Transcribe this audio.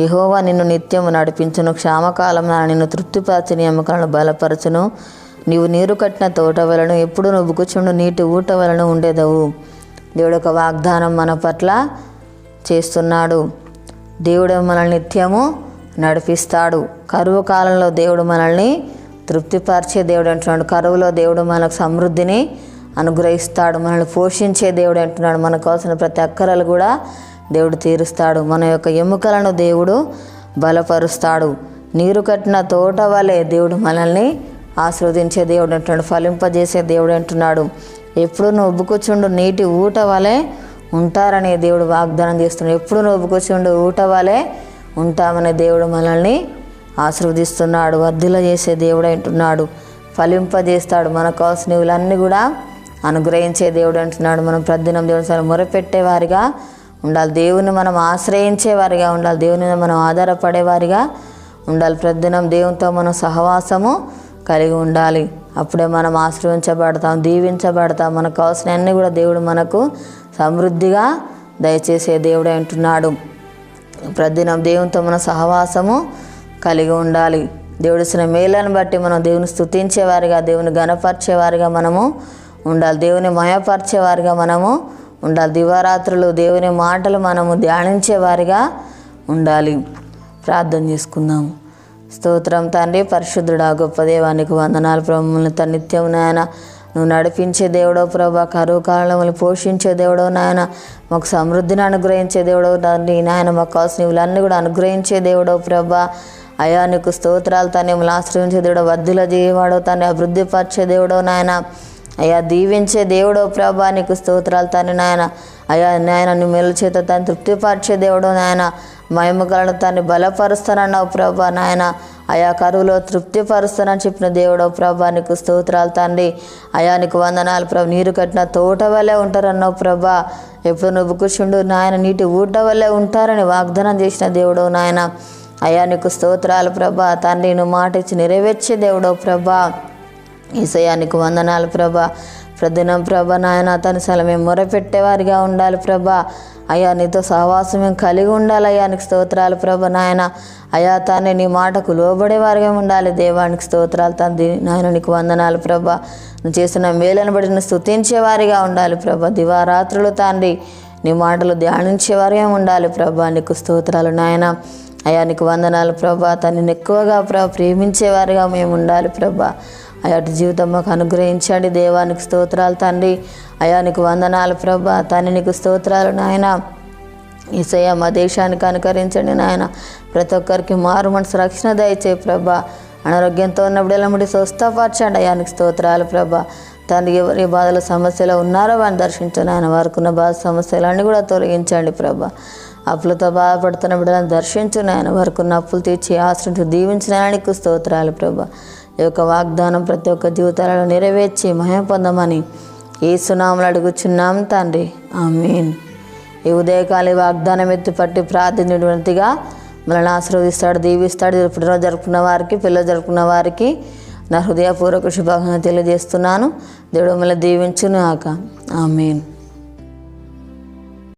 యహోవా నిన్ను నిత్యము నడిపించును క్షామకాలం నిన్ను తృప్తిపరచి నీ ఎముకలను బలపరచును. నీవు నీరు కట్టిన తోట వలను ఎప్పుడు నువ్వు కూర్చుండు నీటి ఊట వలన ఉండేదవు. దేవుడు యొక్క వాగ్దానం మన పట్ల చేస్తున్నాడు. దేవుడు మనల్ని నిత్యము నడిపిస్తాడు. కరువు కాలంలో దేవుడు మనల్ని తృప్తిపరిచే దేవుడు అంటున్నాడు. కరువులో దేవుడు మనకు సమృద్ధిని అనుగ్రహిస్తాడు. మనల్ని పోషించే దేవుడు అంటున్నాడు. మనకు కావాల్సిన ప్రతి అక్కరలు కూడా దేవుడు తీరుస్తాడు. మన యొక్క ఎముకలను దేవుడు బలపరుస్తాడు. నీరు కట్టిన తోట వలె దేవుడు మనల్ని ఆస్వాదించే దేవుడు అంటున్నాడు. ఫలింపజేసే దేవుడు అంటున్నాడు. ఎప్పుడు నువ్వు ఉబ్బుకూర్చుండు నీటి ఊట వలె ఉంటారనే దేవుడు వాగ్దానం చేస్తున్నాడు. ఎప్పుడు నువ్వు ఉబ్బుకూర్చుండు ఊట వలె ఉంటామనే దేవుడు మనల్ని ఆశీర్వదిస్తున్నాడు. వర్ధిల చేసే దేవుడు అంటున్నాడు. ఫలింపజేస్తాడు. మన కావాల్సినవిలన్నీ కూడా అనుగ్రహించే దేవుడు అంటున్నాడు. మనం ప్రతిదినం దేవుని సరే మొరపెట్టేవారిగా ఉండాలి. దేవుని మనం ఆశ్రయించేవారిగా ఉండాలి. దేవుని మనం ఆధారపడేవారిగా ఉండాలి. ప్రతిదినం దేవునితో మనం సహవాసము కలిగి ఉండాలి. అప్పుడే మనం ఆశ్రయించబడతాం దీవించబడతాం. మనకు కావాల్సిన అన్నీ కూడా దేవుడు మనకు సమృద్ధిగా దయచేసే దేవుడే అంటున్నాడు. ప్రతిదినం దేవునితో మన సహవాసము కలిగి ఉండాలి. దేవుడు ఇచ్చిన మేలను బట్టి మనం దేవుని స్థుతించేవారిగా దేవుని గణపరిచేవారిగా మనము ఉండాలి. దేవుని మయపరిచేవారిగా మనము ఉండాలి. దివారాత్రులు దేవుని మాటలు మనము ధ్యానించేవారిగా ఉండాలి. ప్రార్థన చేసుకుందాము స్తోత్రం తండ్రి పరిశుద్ధుడా గొప్ప దేవానికి వందనాలు ప్రభు తన నిత్యం నాయన. నువ్వు నడిపించే దేవుడో ప్రభా కరువు కాలంలో పోషించే దేవుడో నాయన. మాకు సమృద్ధిని అనుగ్రహించే దేవుడో తండ్రి నాయన. మాకు కావాల్సిన ఇవన్నీ కూడా అనుగ్రహించే దేవుడో ప్రభా. అయా నీకు స్తోత్రాలు తను మిమ్మల్ని ఆశ్రయించే దేవుడో వద్దుల చేయవాడో తను అభివృద్ధిపరిచే దేవుడో నాయన. అయ్యా దీవించే దేవుడో ప్రభా నీకు స్తోత్రాలు తండ్రి నాయన. అయ్యా నాయన నీ మెలు చేత తను తృప్తిపరిచే దేవుడో నాయన. మహిమగలను తను బలపరుస్తానన్నావు ప్రభా నాయన. అయా కరువులో తృప్తిపరుస్తానని చెప్పిన దేవుడో ప్రభా నీకు స్తోత్రాలు తండ్రి. అయా నీకు వందనాలు ప్రభు నీరు కట్టిన తోట వల్లే ఉంటారన్నావు ప్రభా. ఎప్పుడు నువ్వు కూర్చుండు నాయన నీటి ఊట వల్లే ఉంటారని వాగ్దానం చేసిన దేవుడో నాయన. అయా నీకు స్తోత్రాలు ప్రభా తండ్రి నువ్వు మాట ఇచ్చి నెరవేర్చే దేవుడో ప్రభా. ఈసయానికి వందనాలు ప్రభా. ప్రదినం ప్రభ నాయన తన సల మేము మొరపెట్టేవారిగా ఉండాలి ప్రభా. అయ్యా నీతో సహవాసం మేము కలిగి ఉండాలి అయ్యా నీకు స్తోత్రాలు ప్రభ నాయన. అయా తానే నీ మాటకు లోబడేవారిగా ఉండాలి దేవానికి స్తోత్రాలు తన నాయన నీకు వందనాలు ప్రభ. నువ్వు చేసిన మేలను బడిని స్తుతించేవారిగా ఉండాలి ప్రభ. దివారాత్రులు తండ్రి నీ మాటలు ధ్యానించేవారిగా ఉండాలి ప్రభా నీకు స్తోత్రాలు నాయన. అయానికి నీకు వందనాలు ప్రభా. తనని ఎక్కువగా ప్ర ప్రేమించేవారుగా మేము ఉండాలి ప్రభా. అయాటి జీవితం మాకు అనుగ్రహించండి దేవానికి స్తోత్రాలు తండ్రి. అయానికి వందనాలు ప్రభా. తని నీకు స్తోత్రాలు నాయన. ఈసయ మా దేశానికి అనుకరించండి నాయన. ప్రతి ఒక్కరికి మారు మనసు రక్షణ దయచే ప్రభా. అనారోగ్యంతో ఉన్నప్పుడు ఎలా ముడి స్వస్థపరచండి అయానికి స్తోత్రాలు ప్రభా. తండ్రి ఎవరి బాధల సమస్యలు ఉన్నారో వారిని దర్శించండి ఆయన వారికి ఉన్న బాధ సమస్యలన్నీ కూడా తొలగించండి ప్రభా. అప్పులతో బాధపడుతున్న బిడ్డలను దర్శించు నాయన వారికి నప్పులు అప్పులు తీర్చి ఆశ్రయించు దీవించిన నీకు స్తోత్రాలు ప్రభా. ఈ యొక్క వాగ్దానం ప్రతి ఒక్క జీవితాలలో నెరవేర్చి మహిమ పొందమని ఈ సునాములు అడుగుచున్నాం తండ్రి. ఆమీన్. ఈ ఉదయకాలి వాగ్దానం ఎత్తి పట్టి ప్రార్థించినటువంటిగా మనల్ని ఆశీర్వదిస్తాడు దీవిస్తాడు. పుట్టినరోజు జరుపుకున్న వారికి పిల్లలు జరుపుకున్న వారికి నా హృదయపూర్వక శుభాకాంక్షలు తెలియజేస్తున్నాను. దేవుడు మిమ్మల్ని దీవించును ఆక మీన్